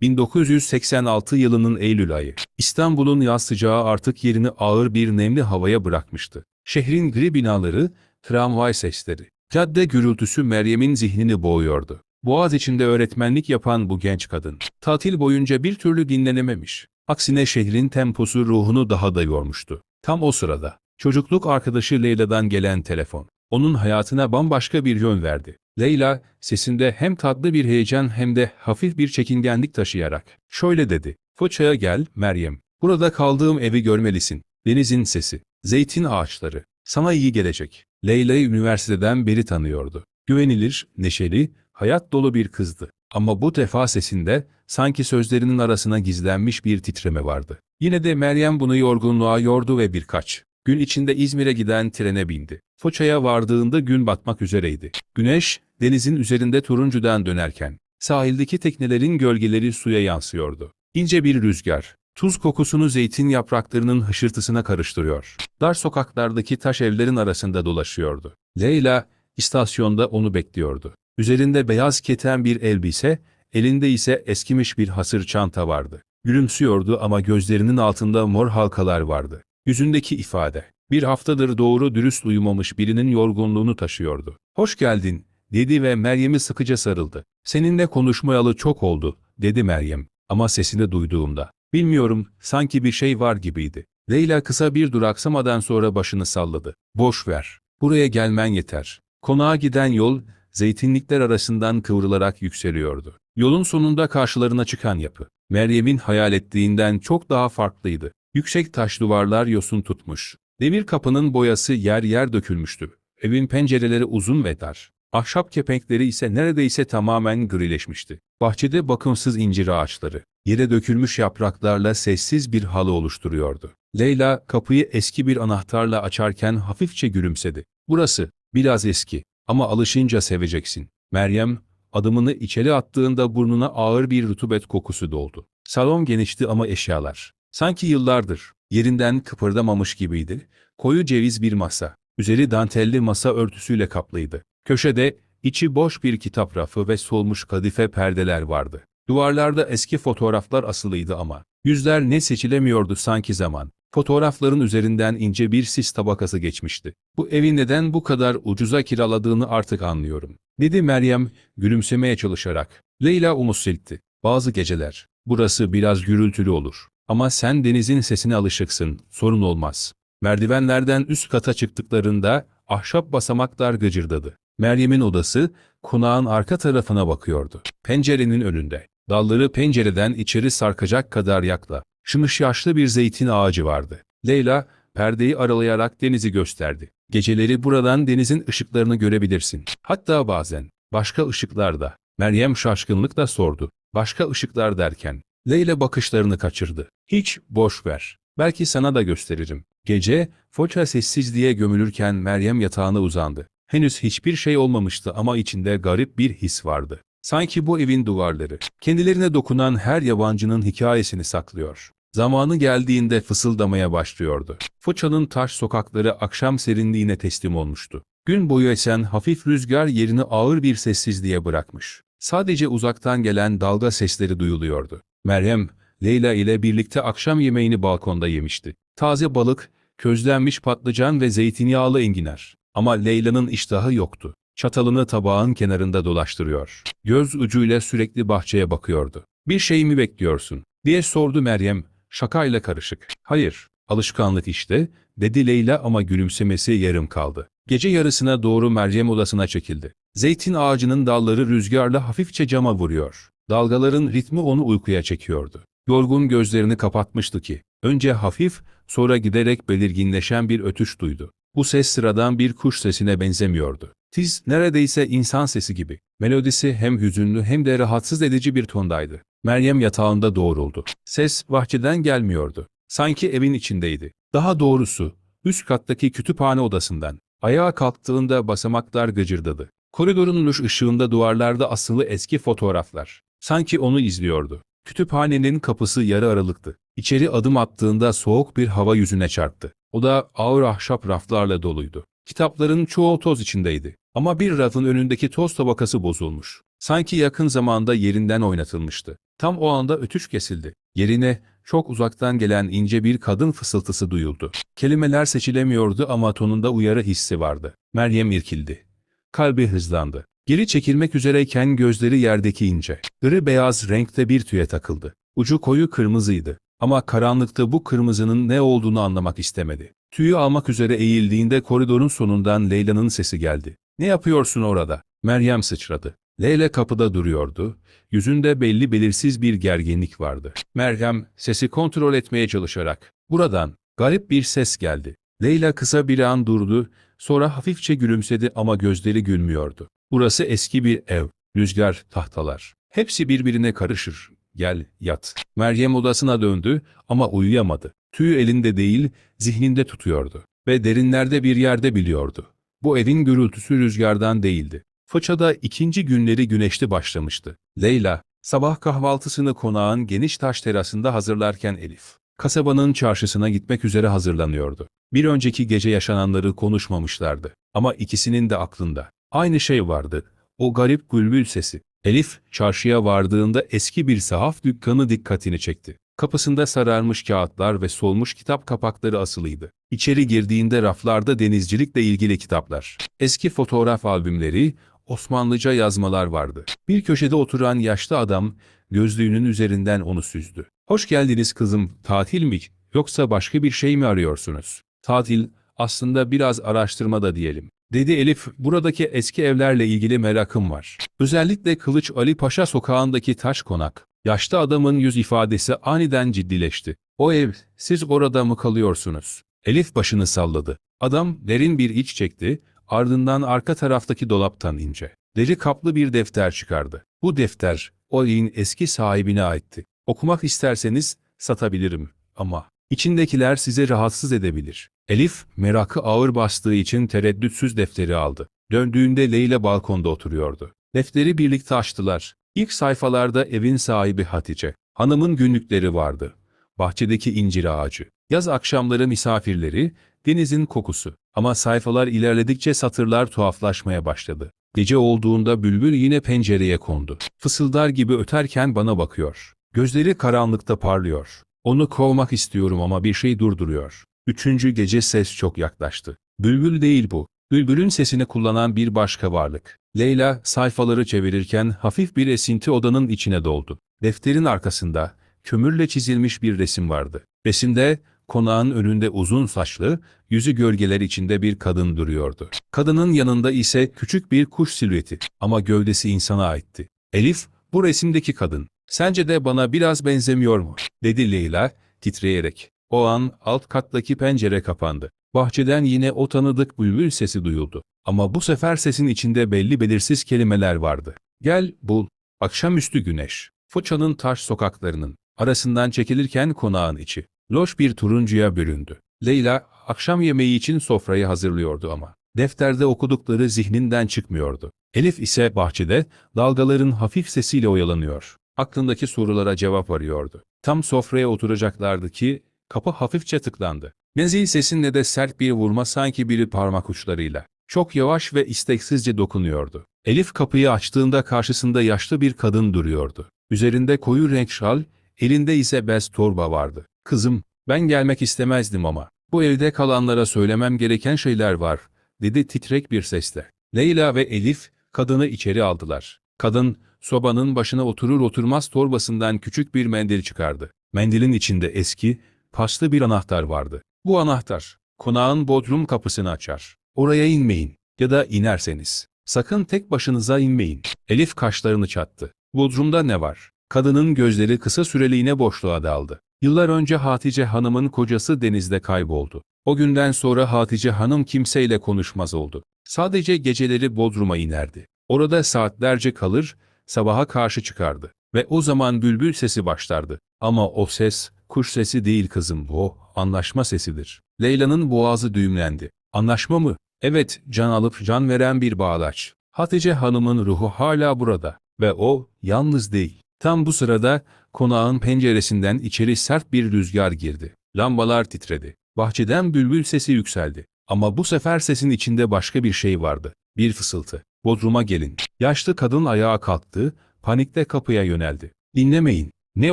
1986 yılının Eylül ayı. İstanbul'un yaz sıcağı artık yerini ağır bir nemli havaya bırakmıştı. Şehrin gri binaları, tramvay sesleri, cadde gürültüsü Meryem'in zihnini boğuyordu. Boğaz içinde öğretmenlik yapan bu genç kadın, tatil boyunca bir türlü dinlenememiş. Aksine şehrin temposu ruhunu daha da yormuştu. Tam o sırada, çocukluk arkadaşı Leyla'dan gelen telefon, onun hayatına bambaşka bir yön verdi. Leyla, sesinde hem tatlı bir heyecan hem de hafif bir çekingenlik taşıyarak, şöyle dedi, Foça'ya gel, Meryem. Burada kaldığım evi görmelisin. Denizin sesi, zeytin ağaçları, sana iyi gelecek. Leyla'yı üniversiteden beri tanıyordu. Güvenilir, neşeli, hayat dolu bir kızdı. Ama bu defa sesinde sanki sözlerinin arasına gizlenmiş bir titreme vardı. Yine de Meryem bunu yorgunluğa yordu ve birkaç gün içinde İzmir'e giden trene bindi. Foça'ya vardığında gün batmak üzereydi. Güneş, denizin üzerinde turuncudan dönerken, sahildeki teknelerin gölgeleri suya yansıyordu. İnce bir rüzgar, tuz kokusunu zeytin yapraklarının hışırtısına karıştırıyor. Dar sokaklardaki taş evlerin arasında dolaşıyordu. Leyla, istasyonda onu bekliyordu. Üzerinde beyaz keten bir elbise, elinde ise eskimiş bir hasır çanta vardı. Gülümsüyordu ama gözlerinin altında mor halkalar vardı. Yüzündeki ifade, bir haftadır doğru dürüst uyumamış birinin yorgunluğunu taşıyordu. Hoş geldin, dedi ve Meryem'i sıkıca sarıldı. Seninle konuşmayalı çok oldu, dedi Meryem. Ama sesini duyduğumda, bilmiyorum, sanki bir şey var gibiydi. Leyla kısa bir duraksamadan sonra başını salladı. Boş ver, buraya gelmen yeter. Konağa giden yol, zeytinlikler arasından kıvrılarak yükseliyordu. Yolun sonunda karşılarına çıkan yapı, Meryem'in hayal ettiğinden çok daha farklıydı. Yüksek taş duvarlar yosun tutmuş. Demir kapının boyası yer yer dökülmüştü. Evin pencereleri uzun ve dar. Ahşap kepenkleri ise neredeyse tamamen grileşmişti. Bahçede bakımsız incir ağaçları, yere dökülmüş yapraklarla sessiz bir halı oluşturuyordu. Leyla kapıyı eski bir anahtarla açarken hafifçe gülümsedi. Burası, biraz eski ama alışınca seveceksin. Meryem, adımını içeri attığında burnuna ağır bir rutubet kokusu doldu. Salon genişti ama eşyalar. Sanki yıllardır yerinden kıpırdamamış gibiydi. Koyu ceviz bir masa, üzeri dantelli masa örtüsüyle kaplıydı. Köşede içi boş bir kitap rafı ve solmuş kadife perdeler vardı. Duvarlarda eski fotoğraflar asılıydı ama yüzler ne seçilemiyordu sanki zaman. Fotoğrafların üzerinden ince bir sis tabakası geçmişti. Bu evi neden bu kadar ucuza kiraladığını artık anlıyorum. Dedi Meryem gülümsemeye çalışarak. Leyla omuz silkti. Bazı geceler. Burası biraz gürültülü olur. Ama sen denizin sesine alışıksın, sorun olmaz. Merdivenlerden üst kata çıktıklarında ahşap basamaklar gıcırdadı. Meryem'in odası konağın arka tarafına bakıyordu. Pencerenin önünde. Dalları pencereden içeri sarkacak kadar yakla. Şımış yaşlı bir zeytin ağacı vardı. Leyla perdeyi aralayarak denizi gösterdi. Geceleri buradan denizin ışıklarını görebilirsin. Hatta bazen başka ışıklar da. Meryem şaşkınlıkla sordu. Başka ışıklar derken. Leyla bakışlarını kaçırdı. Hiç boş ver. Belki sana da gösteririm. Gece, Foça sessizliğe gömülürken Meryem yatağına uzandı. Henüz hiçbir şey olmamıştı ama içinde garip bir his vardı. Sanki bu evin duvarları, kendilerine dokunan her yabancının hikayesini saklıyor. Zamanı geldiğinde fısıldamaya başlıyordu. Foça'nın taş sokakları akşam serinliğine teslim olmuştu. Gün boyu esen hafif rüzgar yerini ağır bir sessizliğe bırakmış. Sadece uzaktan gelen dalga sesleri duyuluyordu. Meryem, Leyla ile birlikte akşam yemeğini balkonda yemişti. Taze balık, közlenmiş patlıcan ve zeytinyağlı enginar. Ama Leyla'nın iştahı yoktu. Çatalını tabağın kenarında dolaştırıyor. Göz ucuyla sürekli bahçeye bakıyordu. Bir şey mi bekliyorsun? diye sordu Meryem, şakayla karışık. Hayır, alışkanlık işte, dedi Leyla ama gülümsemesi yarım kaldı. Gece yarısına doğru Meryem odasına çekildi. Zeytin ağacının dalları rüzgarla hafifçe cama vuruyor. Dalgaların ritmi onu uykuya çekiyordu. Yorgun gözlerini kapatmıştı ki, önce hafif, sonra giderek belirginleşen bir ötüş duydu. Bu ses sıradan bir kuş sesine benzemiyordu. Tiz, neredeyse insan sesi gibi. Melodisi hem hüzünlü hem de rahatsız edici bir tondaydı. Meryem yatağında doğruldu. Ses bahçeden gelmiyordu. Sanki evin içindeydi. Daha doğrusu, üst kattaki kütüphane odasından. Ayağa kalktığında basamaklar gıcırdadı. Koridorun loş ışığında duvarlarda asılı eski fotoğraflar. Sanki onu izliyordu. Kütüphanenin kapısı yarı aralıktı. İçeri adım attığında soğuk bir hava yüzüne çarptı. Oda ağır ahşap raflarla doluydu. Kitapların çoğu toz içindeydi. Ama bir rafın önündeki toz tabakası bozulmuş. Sanki yakın zamanda yerinden oynatılmıştı. Tam o anda ötüş kesildi. Yerine çok uzaktan gelen ince bir kadın fısıltısı duyuldu. Kelimeler seçilemiyordu ama tonunda uyarı hissi vardı. Meryem irkildi. Kalbi hızlandı. Geri çekilmek üzereyken gözleri yerdeki ince, gri beyaz renkte bir tüye takıldı. Ucu koyu kırmızıydı. Ama karanlıkta bu kırmızının ne olduğunu anlamak istemedi. Tüyü almak üzere eğildiğinde koridorun sonundan Leyla'nın sesi geldi. Ne yapıyorsun orada? Meryem sıçradı. Leyla kapıda duruyordu. Yüzünde belli belirsiz bir gerginlik vardı. Meryem sesi kontrol etmeye çalışarak buradan garip bir ses geldi. Leyla kısa bir an durdu, sonra hafifçe gülümsedi ama gözleri gülmüyordu. Burası eski bir ev, rüzgar, tahtalar. Hepsi birbirine karışır. Gel, yat. Meryem odasına döndü ama uyuyamadı. Tüyü elinde değil, zihninde tutuyordu. Ve derinlerde bir yerde biliyordu. Bu evin gürültüsü rüzgardan değildi. Fıça'da ikinci günleri güneşli başlamıştı. Leyla, sabah kahvaltısını konağın geniş taş terasında hazırlarken Elif, kasabanın çarşısına gitmek üzere hazırlanıyordu. Bir önceki gece yaşananları konuşmamışlardı. Ama ikisinin de aklında. Aynı şey vardı. O garip bülbül sesi. Elif, çarşıya vardığında eski bir sahaf dükkanı dikkatini çekti. Kapısında sararmış kağıtlar ve solmuş kitap kapakları asılıydı. İçeri girdiğinde raflarda denizcilikle ilgili kitaplar, eski fotoğraf albümleri, Osmanlıca yazmalar vardı. Bir köşede oturan yaşlı adam, gözlüğünün üzerinden onu süzdü. Hoş geldiniz kızım, tatil mi, yoksa başka bir şey mi arıyorsunuz? Tatil, aslında biraz araştırmada diyelim. Dedi Elif, buradaki eski evlerle ilgili merakım var. Özellikle Kılıç Ali Paşa sokağındaki taş konak. Yaşlı adamın yüz ifadesi aniden ciddileşti. O ev, siz orada mı kalıyorsunuz? Elif başını salladı. Adam derin bir iç çekti, ardından arka taraftaki dolaptan ince. Deri kaplı bir defter çıkardı. Bu defter, o evin eski sahibine aitti. Okumak isterseniz satabilirim ama içindekiler sizi rahatsız edebilir. Elif, merakı ağır bastığı için tereddütsüz defteri aldı. Döndüğünde Leyla balkonda oturuyordu. Defteri birlikte açtılar. İlk sayfalarda evin sahibi Hatice. Hanımın günlükleri vardı. Bahçedeki incir ağacı. Yaz akşamları misafirleri, denizin kokusu. Ama sayfalar ilerledikçe satırlar tuhaflaşmaya başladı. Gece olduğunda bülbül yine pencereye kondu. Fısıldar gibi öterken bana bakıyor. Gözleri karanlıkta parlıyor. Onu kovmak istiyorum ama bir şey durduruyor. Üçüncü gece ses çok yaklaştı. Bülbül değil bu. Bülbülün sesini kullanan bir başka varlık. Leyla sayfaları çevirirken hafif bir esinti odanın içine doldu. Defterin arkasında kömürle çizilmiş bir resim vardı. Resimde konağın önünde uzun saçlı, yüzü gölgeler içinde bir kadın duruyordu. Kadının yanında ise küçük bir kuş silüeti ama gövdesi insana aitti. Elif, bu resimdeki kadın. Sence de bana biraz benzemiyor mu? dedi Leyla titreyerek. O an alt kattaki pencere kapandı. Bahçeden yine o tanıdık bülbül sesi duyuldu. Ama bu sefer sesin içinde belli belirsiz kelimeler vardı. Gel, bul. Akşamüstü güneş. Foça'nın taş sokaklarının arasından çekilirken konağın içi. Loş bir turuncuya büründü. Leyla, akşam yemeği için sofrayı hazırlıyordu ama. Defterde okudukları zihninden çıkmıyordu. Elif ise bahçede, dalgaların hafif sesiyle oyalanıyor. Aklındaki sorulara cevap arıyordu. Tam sofraya oturacaklardı ki, kapı hafifçe tıklandı. Nezih sesinde de sert bir vurma sanki biri parmak uçlarıyla. Çok yavaş ve isteksizce dokunuyordu. Elif kapıyı açtığında karşısında yaşlı bir kadın duruyordu. Üzerinde koyu renk şal, elinde ise bez torba vardı. Kızım, ben gelmek istemezdim ama. Bu evde kalanlara söylemem gereken şeyler var, dedi titrek bir sesle. Leyla ve Elif, kadını içeri aldılar. Kadın, sobanın başına oturur oturmaz torbasından küçük bir mendil çıkardı. Mendilin içinde eski, paslı bir anahtar vardı. Bu anahtar, konağın bodrum kapısını açar. Oraya inmeyin ya da inerseniz. Sakın tek başınıza inmeyin. Elif kaşlarını çattı. Bodrumda ne var? Kadının gözleri kısa süreliğine boşluğa daldı. Yıllar önce Hatice Hanım'ın kocası denizde kayboldu. O günden sonra Hatice Hanım kimseyle konuşmaz oldu. Sadece geceleri Bodrum'a inerdi. Orada saatlerce kalır, sabaha karşı çıkardı. Ve o zaman bülbül sesi başlardı. Ama o ses, kuş sesi değil kızım, o anlaşma sesidir. Leyla'nın boğazı düğümlendi. Anlaşma mı? Evet, can alıp can veren bir bağlaç. Hatice Hanım'ın ruhu hala burada ve o yalnız değil. Tam bu sırada konağın penceresinden içeri sert bir rüzgar girdi. Lambalar titredi. Bahçeden bülbül sesi yükseldi. Ama bu sefer sesin içinde başka bir şey vardı. Bir fısıltı. Bodrum'a gelin. Yaşlı kadın ayağa kalktı, panikle kapıya yöneldi. Dinlemeyin. Ne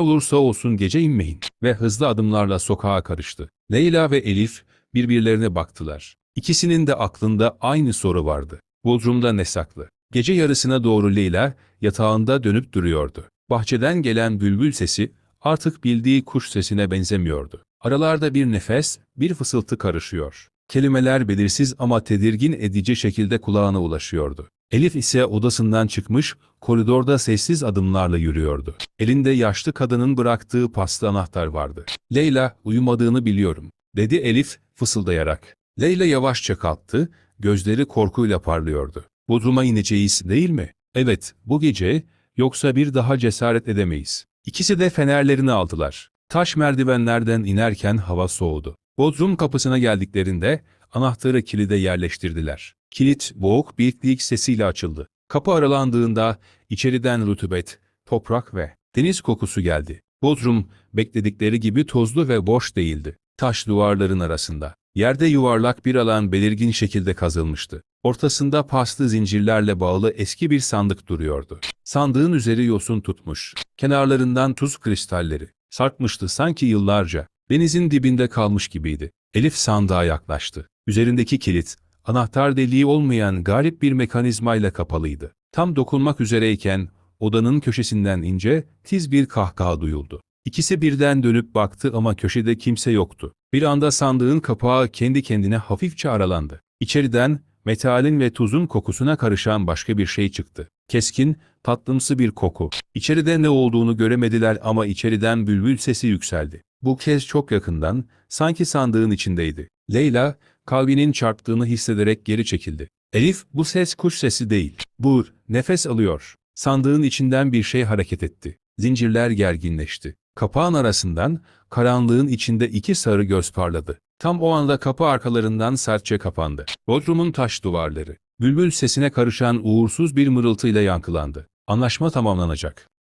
olursa olsun gece inmeyin. Ve hızlı adımlarla sokağa karıştı. Leyla ve Elif birbirlerine baktılar. İkisinin de aklında aynı soru vardı. Bodrum'da ne saklı? Gece yarısına doğru Leyla yatağında dönüp duruyordu. Bahçeden gelen bülbül sesi artık bildiği kuş sesine benzemiyordu. Aralarda bir nefes, bir fısıltı karışıyor. Kelimeler belirsiz ama tedirgin edici şekilde kulağına ulaşıyordu. Elif ise odasından çıkmış, koridorda sessiz adımlarla yürüyordu. Elinde yaşlı kadının bıraktığı paslı anahtar vardı. Leyla, uyumadığını biliyorum, dedi Elif fısıldayarak. Leyla yavaşça kalktı, gözleri korkuyla parlıyordu. Bodrum'a ineceğiz değil mi? Evet, bu gece, yoksa bir daha cesaret edemeyiz. İkisi de fenerlerini aldılar. Taş merdivenlerden inerken hava soğudu. Bodrum kapısına geldiklerinde anahtarı kilide yerleştirdiler. Kilit boğuk bir dik sesiyle açıldı. Kapı aralandığında içeriden rutubet, toprak ve deniz kokusu geldi. Bodrum bekledikleri gibi tozlu ve boş değildi. Taş duvarların arasında. Yerde yuvarlak bir alan belirgin şekilde kazılmıştı. Ortasında paslı zincirlerle bağlı eski bir sandık duruyordu. Sandığın üzeri yosun tutmuş. Kenarlarından tuz kristalleri. Sarkmıştı sanki yıllarca. Denizin dibinde kalmış gibiydi. Elif sandığa yaklaştı. Üzerindeki kilit, anahtar deliği olmayan garip bir mekanizmayla kapalıydı. Tam dokunmak üzereyken odanın köşesinden ince, tiz bir kahkaha duyuldu. İkisi birden dönüp baktı ama köşede kimse yoktu. Bir anda sandığın kapağı kendi kendine hafifçe aralandı. İçeriden metalin ve tuzun kokusuna karışan başka bir şey çıktı. Keskin, tatlımsı bir koku. İçeride ne olduğunu göremediler ama içeriden bülbül sesi yükseldi. Bu kez çok yakından, sanki sandığın içindeydi. Leyla, kalbinin çarptığını hissederek geri çekildi. Elif, bu ses kuş sesi değil. Bu, nefes alıyor. Sandığın içinden bir şey hareket etti. Zincirler gerginleşti. Kapağın arasından, karanlığın içinde iki sarı göz parladı. Tam o anda kapı arkalarından sertçe kapandı. Bodrumun taş duvarları, bülbül sesine karışan uğursuz bir mırıltıyla yankılandı. Anlaşma tamamlanacak.